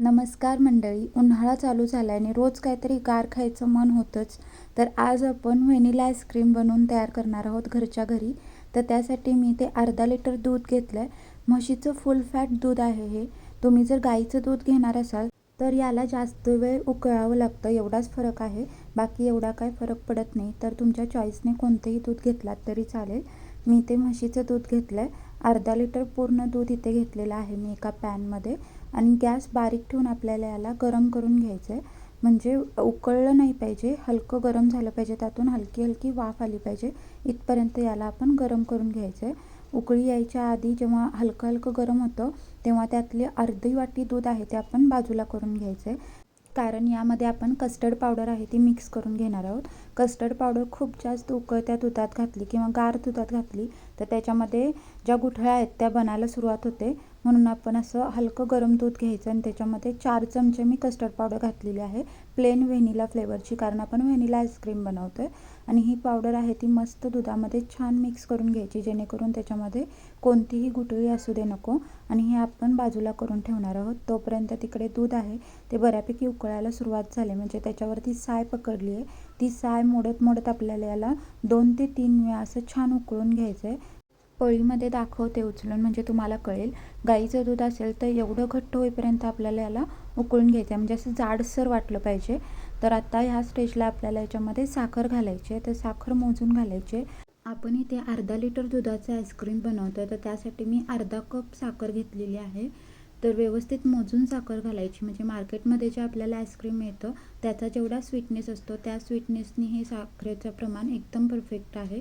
नमस्कार मंडळी उन्हाळा चालू झाल्याने रोज काहीतरी गार खायचं मन होतंच. तर आज आपण व्हॅनिला आईस्क्रीम बनवून तयार करणार आहोत घरच्या घरी. तर त्यासाठी मी ते अर्धा लिटर दूध घेतलं आहे म्हशीचं फुल फॅट दूध आहे हे. तुम्ही जर गाईचं दूध घेणार असाल तर याला जास्त वेळ उकळावं लागतं एवढाच फरक आहे. बाकी एवढा काय फरक पडत नाही. तर तुमच्या चॉईसने कोणतेही दूध घेतलात तरी चालेल. मी ते म्हशीचं दूध घेतलं आहे अर्धा लिटर पूर्ण दूध इथे घेतलेलं आहे मी एका पॅनमध्ये आणि गॅस बारीक ठेवून आपल्याला याला गरम करून घ्यायचं आहे म्हणजे उकळलं नाही पाहिजे हलकं गरम झालं पाहिजे त्यातून हलकी हलकी वाफ आली पाहिजे. इथपर्यंत याला आपण गरम करून घ्यायचं आहे उकळी यायच्या आधी जेव्हा हलकं हलकं गरम होतं तेव्हा त्यातली अर्धी वाटी दूध आहे ते आपण बाजूला करून घ्यायचं आहे कारण यामध्ये आपण कस्टर्ड पावडर आहे ती मिक्स करून घेणार आहोत. कस्टर्ड पावडर खूप जास्त उकळत्या दुधात घातली किंवा गार दुधात घातली तर त्याच्यामध्ये ज्या गुठळ्या आहेत त्या बनायला सुरुवात होते. म्हणून आपण असं हलकं गरम दूध घ्यायचं आणि त्याच्यामध्ये चार चमचे मी कस्टर्ड पावडर घातलेली आहे. प्लेन व्हेनिला फ्लेवरची कारण आपण व्हेनिला आईस्क्रीम बनवतो आहे आणि ही पावडर आहे ती मस्त दुधामध्ये छान मिक्स करून घ्यायची जेणेकरून त्याच्यामध्ये कोणतीही गुटळी असू दे नको. आणि हे आपण बाजूला करून ठेवणार आहोत. तोपर्यंत तिकडे दूध आहे. ते बऱ्यापैकी उकळायला सुरुवात झाली. म्हणजे त्याच्यावरती साय पकडली आहे. ती साय मोडत मोडत आपल्याला याला दोन ते तीन वेळा असं छान उकळून घ्यायचं आहे पळीमध्ये दाखवते उचलून म्हणजे तुम्हाला कळेल. गाईचं दूध असेल तर एवढं घट्ट होईपर्यंत आपल्याला याला उकळून घ्यायचं आहे म्हणजे असं जाडसर वाटलं पाहिजे. तर आता ह्या स्टेजला आपल्याला याच्यामध्ये साखर घालायची आहे. तर साखर मोजून घालायची आपण इथे अर्धा लिटर दुधाचं आईस्क्रीम बनवतो तर त्यासाठी मी अर्धा कप साखर घेतलेली आहे. तर व्यवस्थित मोजून साखर घालायची. म्हणजे मार्केटमध्ये जे आपल्याला आईस्क्रीम मिळतं त्याचा जेवढा स्वीटनेस असतो त्या स्वीटनेसनी हे साखरेचं प्रमाण एकदम परफेक्ट आहे.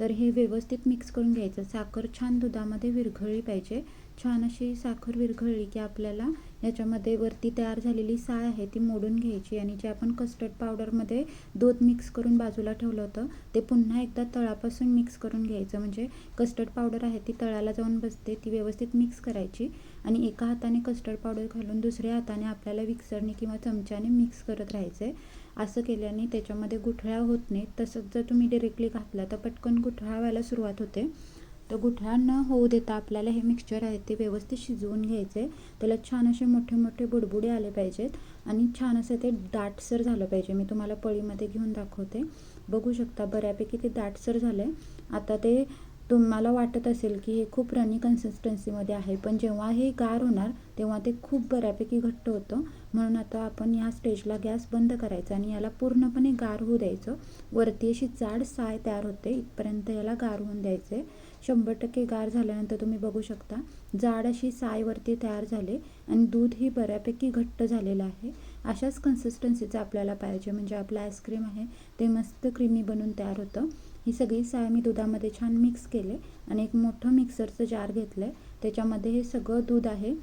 तर हे व्यवस्थित मिक्स करून घ्यायचं. साखर छान दुधामध्ये विरघळली पाहिजे. छान अशी साखर विरघळली की आपल्याला याच्यामध्ये वरती तयार झालेली साय आहे ती मोडून घ्यायची आणि जे आपण कस्टर्ड पावडरमध्ये दूध मिक्स करून बाजूला ठेवलं होतं ते पुन्हा एकदा तळापासून मिक्स करून घ्यायचं. म्हणजे कस्टर्ड पावडर आहे ती तळाला जाऊन बसते ती व्यवस्थित मिक्स करायची आणि एका हाताने कस्टर्ड पावडर घालून दुसऱ्या हाताने आपल्याला विक्सरने किंवा चमच्याने मिक्स करत राहायचं. आहे असं केल्याने त्याच्यामध्ये गुठळ्या होत नाहीत. तसंच जर तुम्ही डिरेक्टली घातला तर पटकन गुठळा व्हायला सुरुवात होते. तर गुठळा न होऊ देता आपल्याला हे मिक्सचर आहे ते व्यवस्थित शिजवून घ्यायचे. आहे त्याला छान असे मोठे मोठे बुडबुडे आले पाहिजेत. आणि छान असं ते दाटसर झालं पाहिजे. मी तुम्हाला पळीमध्ये घेऊन दाखवते. बघू शकता बऱ्यापैकी ते दाटसर झालं आहे आता ते तुम्हाला वाटत असेल की हे खूप रनी कन्सिस्टन्सीमध्ये आहे. पण जेव्हा हे गार होणार तेव्हा ते खूप बऱ्यापैकी घट्ट होतं. म्हणून आता आपण या स्टेजला गॅस बंद करायचा आणि याला पूर्णपणे गार होऊ द्यायचं. वरती अशी जाड साय तयार होते इथपर्यंत याला गार होऊन द्यायचे. शंभर टक्के गार झाल्यानंतर तुम्ही बघू शकता जाड अशी सायवरती तयार झाले आणि दूध ही बऱ्यापैकी घट्ट झालेलं आहे. अशाच कन्सिस्टन्सीचं आपल्याला पाहिजे म्हणजे आपलं आईस्क्रीम आहे ते मस्त क्रीमी बनून तयार होतं. ही सगळी साय मी दुधामध्ये छान मिक्स केले आणि एक मोठं मिक्सरचं जार घेतलं आहे त्याच्यामध्ये हे सगळं दूध आहे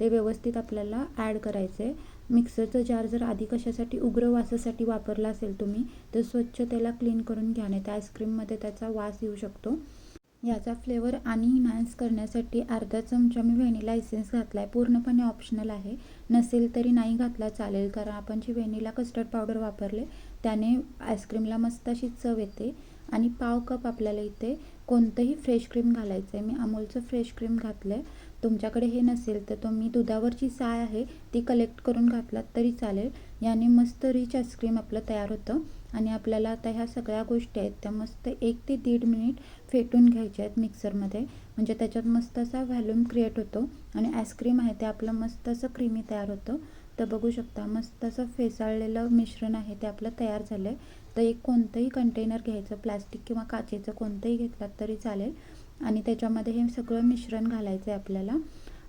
ते व्यवस्थित आपल्याला ॲड करायचं आहे मिक्सरचं जार जर आधी कशासाठी उग्र वासासाठी वापरला असेल तुम्ही तर स्वच्छ त्याला क्लीन करून घ्या नाही तर आईस्क्रीममध्ये त्याचा वास येऊ शकतो. याचा फ्लेवर आणि इन्हान्स करण्यासाठी अर्धा चमचा मी व्हॅनिला एसेन्स घातला आहे पूर्णपणे ऑप्शनल आहे. नसेल तरी नाही घातला चालेल. कारण आपण जी व्हॅनिला कस्टर्ड पावडर वापरले त्याने आईस्क्रीमला मस्त अशी चव येते. आणि पाव कप आपल्याला इथे कोणतंही फ्रेश क्रीम घालायचं आहे मी अमूलचं फ्रेश क्रीम घातलं आहे तुमच्याकडे हे नसेल तर तुम्ही दुधावरची साय आहे ती कलेक्ट करून घातलात तरी चालेल. याने मस्त रिच आईस्क्रीम आपलं तयार होतं. आणि आपल्याला आता ह्या सगळ्या गोष्टी आहेत त्या मस्त एक ते दीड मिनिट फेटून घ्यायच्या आहेत मिक्सरमध्ये म्हणजे त्याच्यात मस्त असा व्हॅल्यूम क्रिएट होतो. आणि आईस्क्रीम आहे ते आपलं मस्त असं क्रीमी तयार होतं. तर बघू शकता मस्त असं फेसाळलेलं मिश्रण आहे ते आपलं तयार झालं आहे तर एक कोणतंही कंटेनर घ्यायचं प्लॅस्टिक किंवा काचेचं कोणतंही घेतलात तरी चालेल. आणि त्याच्यामध्ये हे सगळं मिश्रण घालायचं आहे आपल्याला.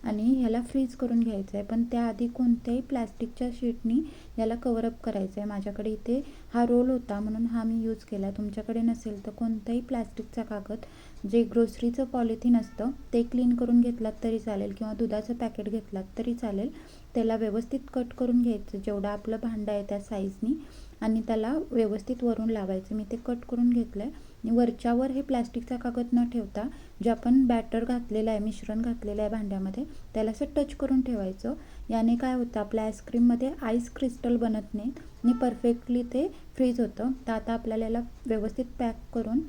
आणि ह्याला फ्रीज करून घ्यायचं आहे पण त्याआधी कोणत्याही प्लॅस्टिकच्या शीटनी याला कवरअप करायचं आहे माझ्याकडे इथे हा रोल होता म्हणून हा मी यूज केला. तुमच्याकडे नसेल तर कोणताही प्लॅस्टिकचा कागद जे ग्रोसरीचं पॉलिथिन असतं ते क्लीन करून घेतलात तरी चालेल किंवा दुधाचं पॅकेट घेतलात तरी चालेल. त्याला व्यवस्थित कट करून घ्यायचं. जेवढं आपलं भांडं आहे त्या साईजनी आणि त्याला व्यवस्थित वरून लावायचं. मी ते कट करून घेतलं आहे आणि वरच्यावर हे प्लॅस्टिकचा कागद न ठेवता जे आपण बॅटर घातलेलं आहे मिश्रण घातलेलं आहे भांड्यामध्ये त्याला असं टच करून ठेवायचं. याने काय होतं आपल्या आईस्क्रीममध्ये आईस क्रिस्टल बनत नाहीत आणि परफेक्टली ते फ्रीज होतं. तर आता आपल्याला याला व्यवस्थित पॅक करून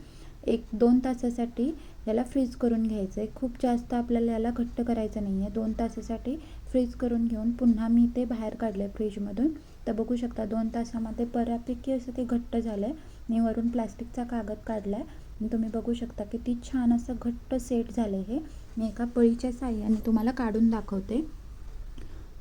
एक दोन तासासाठी याला फ्रीज करून घ्यायचं आहे खूप जास्त आपल्याला याला घट्ट करायचं नाही आहे दोन तासासाठी फ्रीज करून घेऊन पुन्हा मी ते बाहेर काढलं आहे फ्रीजमधून तर बघू शकता दोन तासामध्ये बऱ्यापैकी असं ते घट्ट झालं आहे मी वरून प्लॅस्टिकचा कागद काढला आहे तुम्ही बघू शकता किती छान असं घट्ट सेट झालं आहे हे. मी एका पळीच्या साह्याने तुम्हाला काढून दाखवते.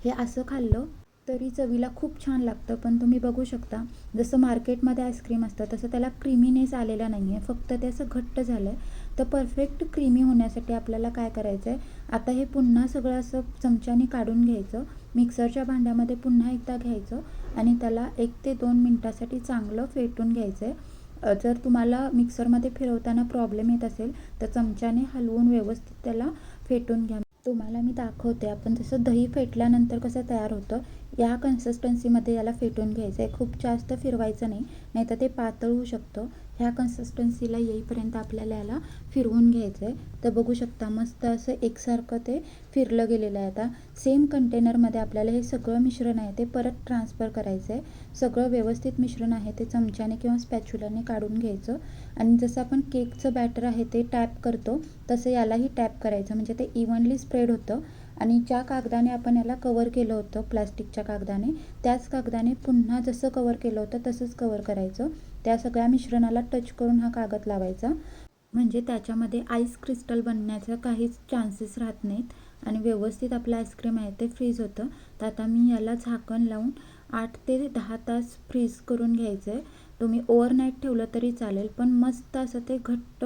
हे असं खाल्लं तरी चवीला खूप छान लागतं पण तुम्ही बघू शकता जसं मार्केटमध्ये आईस्क्रीम असतं तसं त्याला क्रीमीनेस आलेला नाही आहे फक्त ते असं घट्ट झालं आहे तर परफेक्ट क्रीमी होण्यासाठी आपल्याला काय करायचं आहे आता हे पुन्हा सगळं असं चमच्याने काढून घ्यायचं. मिक्सरच्या भांड्यामध्ये पुन्हा एकदा घ्यायचं. आणि त्याला एक ते दोन मिनटासाठी चांगलं फेटून घ्यायचं आहे जर तुम्हाला मिक्सरमध्ये फिरवताना प्रॉब्लेम येत असेल तर चमच्याने हलवून व्यवस्थित त्याला फेटून घ्या. तुम्हाला मी दाखवते आपण जसं दही फेटल्यानंतर कसं तयार होतं या कन्सिस्टन्सीमध्ये याला फेटून घ्यायचं आहे खूप जास्त फिरवायचं नाही नाही तर ते पातळ होऊ शकतं. ह्या कन्सिस्टन्सीला येईपर्यंत आपल्याला याला फिरवून घ्यायचं आहे तर बघू शकता मस्त असं एकसारखं ते फिरलं गेलेलं आहे आता. सेम कंटेनरमध्ये आपल्याला हे सगळं मिश्रण आहे ते परत ट्रान्सफर करायचं आहे सगळं व्यवस्थित मिश्रण आहे ते चमच्याने किंवा स्पॅच्युलाने काढून घ्यायचं. आणि जसं आपण केकचं बॅटर आहे ते टॅप करतो तसं यालाही टॅप करायचं. म्हणजे ते इव्हनली स्प्रेड होतं. आणि ज्या कागदाने आपण याला कवर केलं होतं प्लास्टिकच्या कागदाने त्याच कागदाने पुन्हा जसं कवर केलं होतं तसंच कवर करायचं. त्या सगळ्या मिश्रणाला टच करून हा कागद लावायचा. म्हणजे त्याच्यामध्ये आईस क्रिस्टल बनण्याचा काहीच चान्सेस राहत नाहीत. आणि व्यवस्थित आपलं आईस्क्रीम आहे ते फ्रीज होतं. तर आता मी याला झाकण लावून आठ ते दहा तास फ्रीज करून घ्यायचं आहे तुम्ही ओव्हरनाईट ठेवलं तरी चालेल पण मस्त असं ते घट्ट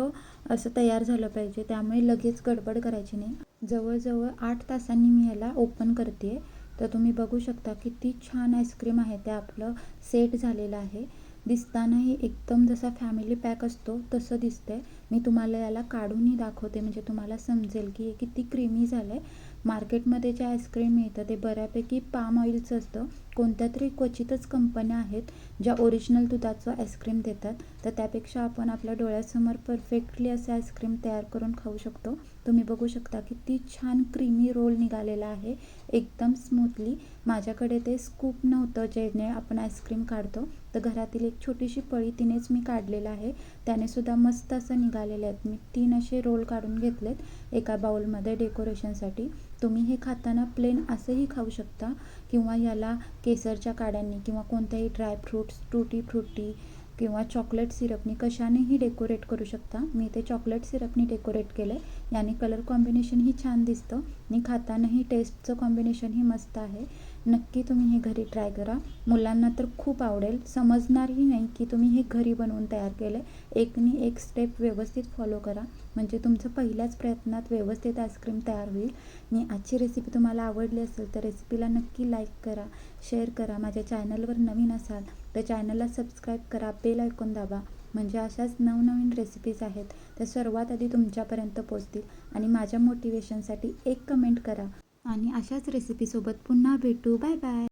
असं तयार झालं पाहिजे. त्यामुळे लगेच गडबड करायची नाही. जवळजवळ आठ तासांनी मी याला ओपन करते तर तुम्ही बघू शकता किती छान आईस्क्रीम आहे ते आपलं सेट झालेलं आहे. दिसतानाही एकदम जसा फॅमिली पॅक असतो तसं दिसतंय. मी तुम्हाला याला काढूनही दाखवते म्हणजे तुम्हाला समजेल की हे किती क्रीमी झालं आहे मार्केटमध्ये जे आईस्क्रीम मिळतं ते बऱ्यापैकी पाम ऑइलचं असतं. कोणत्या तरी क्वचितच कंपन्या आहेत ज्या ओरिजिनल दुधाचं आईस्क्रीम देतात. तर त्यापेक्षा आपण आपल्या डोळ्यासमोर परफेक्टली असं आईस्क्रीम तयार करून खाऊ शकतो. तुम्ही बघू शकता किती छान क्रीमी रोल निघालेला आहे. एकदम स्मूथली माझ्याकडे ते स्कूप नव्हतं ज्याने आपण आईस्क्रीम काढतो. तर घरातील एक छोटीशी पळी तिनेच मी काढलेलं आहे. त्याने सुद्धा मस्त असं निघालेले आहेत. मी तीन असे रोल काढून घेतलेत एका बाउलमध्ये डेकोरेशनसाठी तुम्ही हे खाताना प्लेन असंही खाऊ शकता किंवा याला केसरच्या काड्यांनी किंवा कोणत्याही ड्रायफ्रूट्स टूटी फ्रुटी किंवा चॉकलेट सिरपनी कशानेही डेकोरेट करू शकता. मी ते चॉकलेट सिरपनी डेकोरेट केलं आहे याने कलर कॉम्बिनेशनही छान दिसतं. आणि खातानाही टेस्टचं कॉम्बिनेशनही मस्त आहे. नक्की तुम्ही हे घरी ट्राय करा. मुलांना तर खूप आवडेल. समजणारही नाही की तुम्ही हे घरी बनवून तयार केलं आहे एकनी एक स्टेप व्यवस्थित फॉलो करा. म्हणजे तुमचं पहिल्याच प्रयत्नात व्यवस्थित आईस्क्रीम तयार होईल. आणि आजची रेसिपी तुम्हाला आवडली असेल तर रेसिपीला नक्की लाईक करा शेअर करा. माझ्या चॅनलवर नवीन असाल तर चॅनलला सबस्क्राईब करा. बेल ऐकून दाबा. म्हणजे अशाच नवनवीन रेसिपीज आहेत त्या सर्वात आधी तुमच्यापर्यंत पोचतील आणि माझ्या मोटिवेशनसाठी एक कमेंट करा. आणि अशाच रेसिपीसोबत पुन्हा भेटू. Bye bye